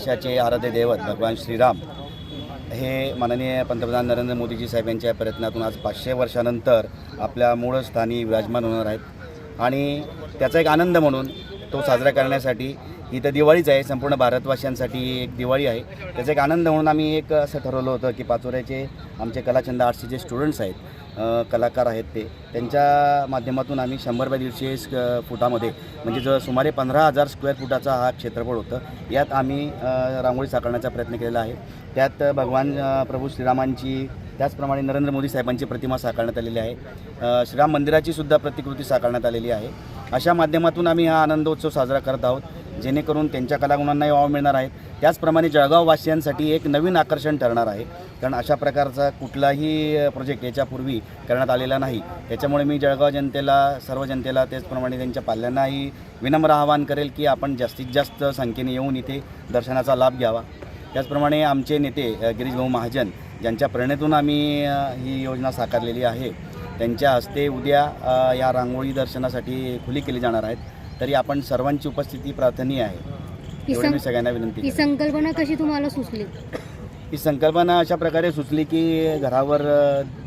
देशाचे आराध्य दैवत भगवान श्रीराम हे माननीय पंतप्रधान नरेंद्र मोदीजी साहेब यांच्या प्रयत्नातून आज पाचशे वर्षानंतर आपल्या मूळ स्थानी विराजमान होणार आहेत. आणि त्याचा एक आनंद म्हणून तो साजरा करण्यासाठी ही तर दिवाळीच आहे संपूर्ण भारतवासियांसाठी एक दिवाळी आहे. त्याचा एक आनंद म्हणून आम्ही एक असं ठरवलं होतं की पाचोऱ्याचे आमचे कलाचंद आर्ट्सचे जे स्टुडंट्स आहेत कलाकार आहेत ते. त्यांच्या माध्यमातून आम्ही शंभर बाय दीडशे फुटामध्ये म्हणजे जर सुमारे पंधरा हजार स्क्वेअर फुटाचा हा क्षेत्रफळ होतं. यात आम्ही रांगोळी साकारण्याचा प्रयत्न केलेला आहे. त्यात भगवान प्रभू श्रीरामांची त्याचप्रमाणे नरेंद्र मोदी साहेबांची प्रतिमा साकारण्यात आलेली आहे. श्रीराम मंदिराची सुद्धा प्रतिकृती साकारण्यात आलेली आहे. अशा माध्यमातून आम्ही हा आनंदोत्सव साजरा करत आहोत. जेणेकरून त्यांच्या कलागुणांनाही वाव मिळणार आहे. त्याचप्रमाणे जळगाववासियांसाठी एक नवीन आकर्षण ठरणार आहे. कारण अशा प्रकारचा कुठलाही प्रोजेक्ट याच्यापूर्वी करण्यात आलेला नाही. त्याच्यामुळे मी जळगाव जनतेला सर्व जनतेला त्याचप्रमाणे त्यांच्या पाल्यांनाही विनम्र आवाहन करेल की आपण जास्तीत जास्त संख्येने येऊन इथे दर्शनाचा लाभ घ्यावा. त्याचप्रमाणे आमचे नेते अ, गिरीश भाऊ महाजन ज्यांच्या प्रेरणेतून आम्ही ही योजना साकारलेली आहे. त्यांच्या हस्ते उद्या या रांगोळी दर्शनासाठी खुली केली जाणार आहेत. तरी आपण सर्वांची उपस्थिती प्रार्थनीय आहे. ही एवढी मी सगळ्यांना विनंती ही करेन. संकल्पना कशी तुम्हाला सुचली? ही संकल्पना अशा प्रकारे सुचली की घरावर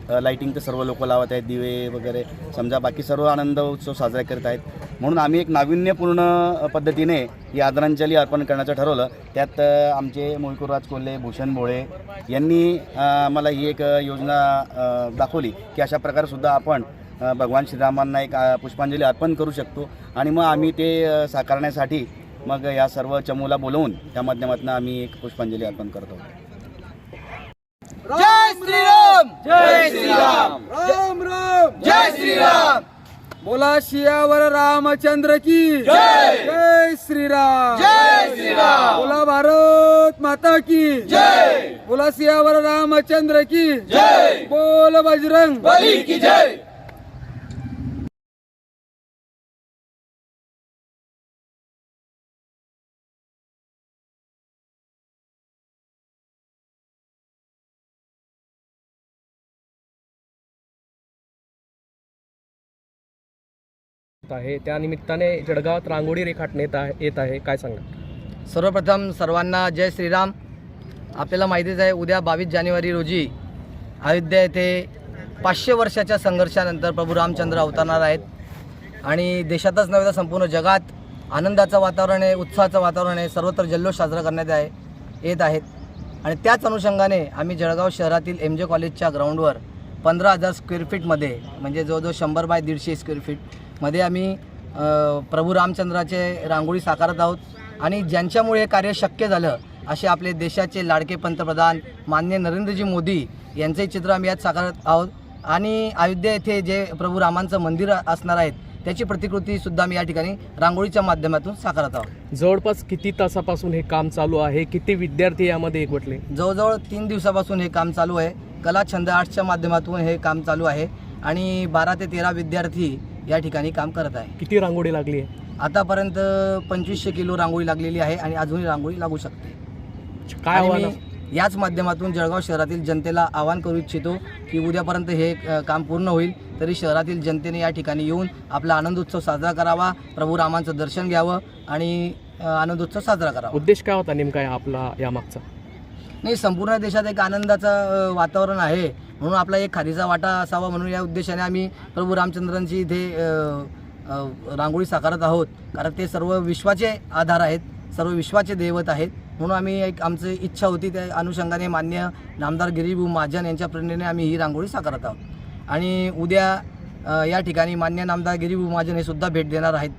अ, लाईटिंग तर सर्व लोक लावत आहेत दिवे वगैरे. समजा बाकी सर्व आनंद उत्सव साजरा करत आहेत. म्हणून आम्ही एक नाविन्यपूर्ण पद्धतीने ही आदरांजली अर्पण करण्याचं ठरवलं. त्यात अ, आमचे मोहिकुरराज कोल्हे भूषण भोळे यांनी अ, मला ही एक अ, योजना अ, दाखवली की अशा प्रकारे सुद्धा आपण भगवान श्रीरामांना एक पुष्पांजली अर्पण करू शकतो. आणि मग आम्ही ते साकारण्यासाठी मग या सर्व चमूला बोलवून त्या माध्यमातून आम्ही एक पुष्पांजली अर्पण करतो जय श्रीराम! जय श्रीराम! राम राम! जय श्रीराम! बोला शियावर रामचंद्र की जय! जय श्रीराम! जय श्रीराम! बोला भारत माता की जय! बोला सियावर रामचंद्र की जय! बोल बजरंग बली की जय! आहे. त्या निमित्ताने जळगावात रांगोळी रेखाटण्यात येत आहे काय सांगा? सर्वप्रथम सर्वांना जय श्रीराम. आपल्याला माहितीच आहे उद्या बावीस जानेवारी रोजी अयोध्या येथे पाचशे वर्षाच्या संघर्षानंतर प्रभू रामचंद्र अवतरणार आहेत. आणि देशातच नव्हे तर संपूर्ण जगात आनंदाचं वातावरण आहे उत्साहाचं वातावरण आहे सर्वत्र जल्लोष साजरा करण्यात आहे येत आहेत. आणि त्याच अनुषंगाने आम्ही जळगाव शहरातील एम जे कॉलेजच्या ग्राउंडवर पंधरा हजार स्क्वेअर फीटमध्ये म्हणजे जवळजवळ शंभर बाय दीडशे स्क्वेअर फीट फीटमध्ये आम्ही प्रभू रामचंद्राचे रांगोळी साकारत आहोत. आणि ज्यांच्यामुळे हे कार्य शक्य झालं असे आपले देशाचे लाडके पंतप्रधान मान्य नरेंद्रजी मोदी यांचंही चित्र आम्ही यात साकारत आहोत. आणि अयोध्या येथे जे प्रभू रामांचं मंदिर असणार आहेत त्याची प्रतिकृतीसुद्धा आम्ही या ठिकाणी रांगोळीच्या माध्यमातून साकारत आहोत. जवळपास किती तासापासून हे काम चालू आहे? किती विद्यार्थी यामध्ये एकवटले? जवळजवळ तीन दिवसापासून हे काम चालू आहे. कला छंद आर्ट्सच्या माध्यमातून हे काम चालू आहे. आणि बारा ते तेरा विद्यार्थी या ठिकाणी काम करत आहे. किती रांगोळी लागली आहे? आतापर्यंत पंचवीसशे किलो रांगोळी लागलेली आहे आणि अजूनही रांगोळी लागू शकते. काय आणि आव्हान? मी याच माध्यमातून जळगाव शहरातील जनतेला आवाहन करू इच्छितो की उद्यापर्यंत हे अ, काम पूर्ण होईल तरी शहरातील जनतेने या ठिकाणी येऊन आपला आनंदोत्सव साजरा करावा प्रभू रामांचं दर्शन घ्यावं आणि अ, आनंदोत्सव साजरा करावा. उद्देश काय होता नेमका या आपला यामागचा नाही संपूर्ण देशात एक आनंदाचं वातावरण आहे. म्हणून आपला एक खादीचा वाटा असावा म्हणून या उद्देशाने आम्ही प्रभू रामचंद्रांची इथे रांगोळी साकारत आहोत. कारण ते सर्व विश्वाचे आधार आहेत सर्व विश्वाचे दैवत आहेत. म्हणून आम्ही एक आमची इच्छा होती त्या अनुषंगाने मान्य नामदार गिरीभाऊ महाजन यांच्या प्रेरणेने आम्ही ही रांगोळी साकारत आहोत. आणि उद्या या ठिकाणी मान्य नामदार गिरीभाऊ महाजन हे सुद्धा भेट देणार आहेत.